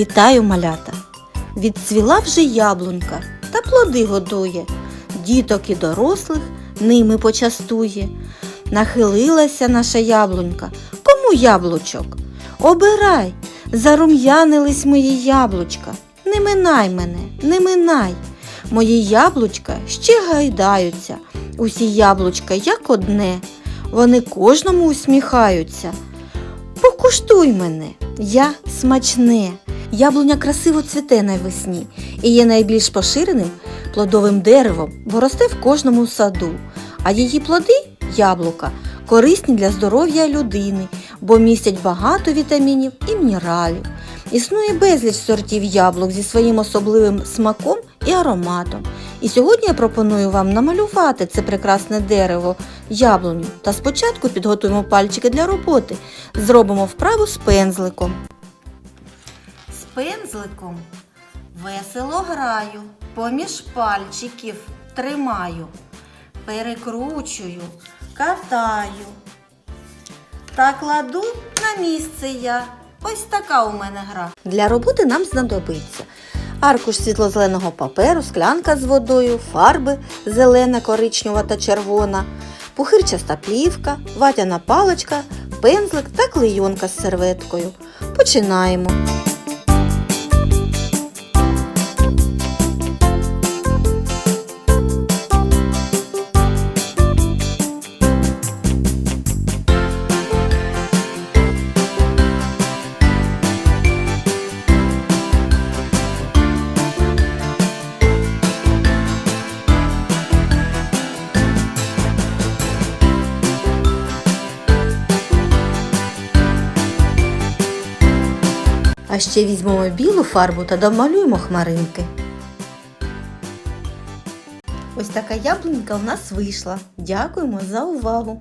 Вітаю, малята! Відцвіла вже яблунька та плоди годує, діток і дорослих ними почастує. Нахилилася наша яблунька. Кому яблучок? Обирай, зарум'янились мої яблучка. Не минай мене, не минай. Мої яблучка ще гайдаються. Усі яблучка як одне. Вони кожному усміхаються. Покуштуй мене, я смачне. Яблуня красиво цвіте навесні і є найбільш поширеним плодовим деревом, бо росте в кожному саду. А її плоди яблука корисні для здоров'я людини, бо містять багато вітамінів і мінералів. Існує безліч сортів яблук зі своїм особливим смаком і ароматом. І сьогодні я пропоную вам намалювати це прекрасне дерево яблуню. Та спочатку підготуємо пальчики для роботи. Зробимо вправу з пензликом. Пензликом весело граю, поміж пальчиків тримаю, перекручую, катаю та кладу на місце я. Ось така у мене гра. Для роботи нам знадобиться аркуш світло-зеленого паперу, склянка з водою, фарби зелена, коричнева та червона, пухирчаста плівка, ватяна паличка, пензлик та клейонка з серветкою. Починаємо. А ще візьмемо білу фарбу та домалюємо хмаринки. Ось така яблунька у нас вийшла. Дякуємо за увагу!